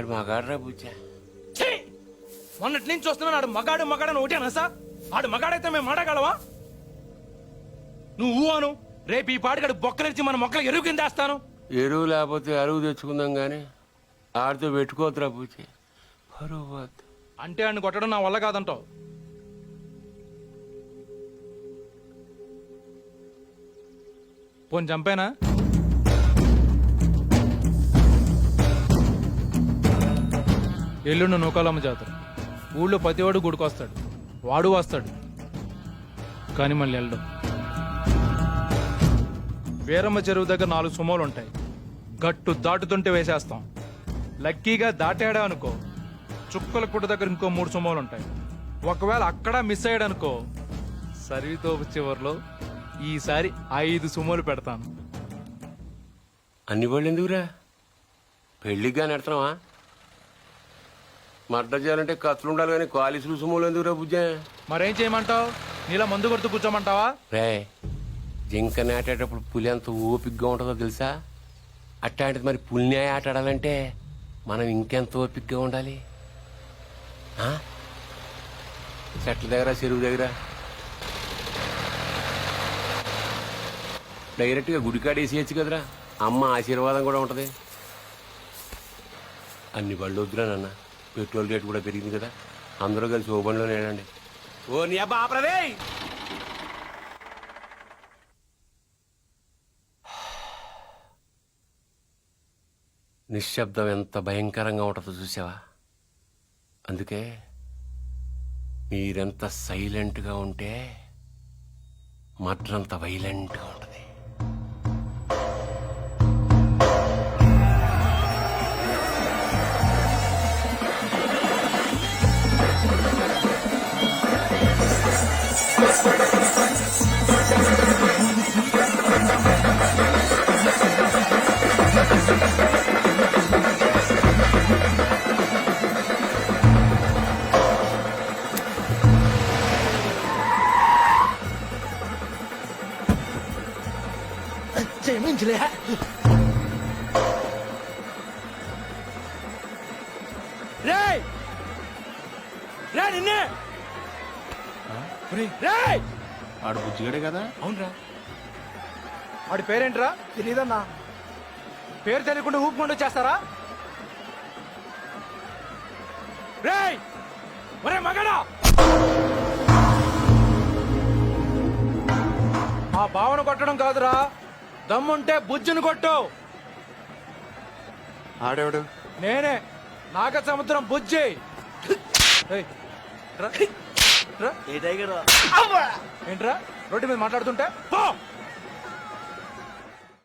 అది మగాడ్రా బుజ్జా! మొన్నటి నుంచి వస్తున్నాను ఆడు మగాడు మగాడని ఒకటేనా సార్. ఆడు మగాడైతే మేము మాడగలవా? నువ్వు అను. రేపు ఈ పాడిగాడు బొక్కలిచ్చి మన మొక్కలు ఎరువు కింద వేస్తాను. ఎరువు లేకపోతే అరువు తెచ్చుకుందాం కానీ ఆడితో పెట్టుకోతురా బుజ్జి. పరువు పోద్ది. అంటే ఆయన కొట్టడం నా వల్ల కాదంటావు. పోని చంపేనా? ఎల్లుండి నూకాలమ్మ జాతర. ఊళ్ళో ప్రతివాడు గుడికొస్తాడు. వాడు వస్తాడు. కానీ మళ్ళీ వెళ్ళడం. వీరమ్మ చెరువు దగ్గర నాలుగు సుమోలు ఉంటాయి. గట్టు దాటుతుంటే వేసేస్తాం. లక్కీగా దాటాడా అనుకో చుక్కల పుట్ట దగ్గర ఇంకో మూడు సుమోలు ఉంటాయి. ఒకవేళ అక్కడ మిస్ అయ్యాడనుకో సరితో చివరిలో ఈసారి ఐదు సుమోలు పెడతాను. అన్ని వాళ్ళు ఎందుకురా? పెళ్ళిగా కానీ మడ్డ చేయాలంటే కత్తులు ఉండాలి కానీ కాలిసులు సుమోలు ఎందుకురా బుజ్జా మరేం చేయమంటావు? నీలా మందు కొడుతూ కూర్చోమంటావా? రే జింక నాటేటప్పుడు పులి ఎంత ఓపిగ్గా ఉంటుందో తెలుసా? అట్లాంటిది మరి పులిని ఆట ఆడాలంటే మనం ఇంకెంత ఓపిగ్గా ఉండాలి? ఆ? చెట్ల దగ్గర చెరువు దగ్గర. డైరెక్ట్గా గుడికాడ వేసేయచ్చు కదరా. అమ్మ ఆశీర్వాదం కూడా ఉంటది. అన్ని బళ్ళు వద్దురా నాన్న. పెట్రోల్ రేట్ కూడా పెరిగింది కదా. అందరూ కలిసి ఓ బండిలో నేడండి ఓ నీ అబ్బా ఆపరదే! నిశ్శబ్దం ఎంత భయంకరంగా ఉంటుందో చూసావా? అందుకే మీరెంత సైలెంట్గా ఉంటే మడ్రంత వైలెంట్గా ఉంటుంది. క్షమించలే రే రే నిన్నే రే ఆడు బుజ్జిగాడే కదా? అవునరా. వాడి పేరేంట్రా? తెలీదన్నా. పేరు తెలియకుండా ఊపుకుండా వచ్చేస్తారా? రేయ్! ఒరే మగడా! ఆ భావన కొట్టడం కాదురా. దమ్ముంటే బుజ్జును కొట్టు. ఆడేవాడు? నేనే. నాగ సముద్రం బుజ్జి. ఏయ్, రా. రా. ఏంట్రా? రోడ్డు మీద మాట్లాడుతుంటే? పో!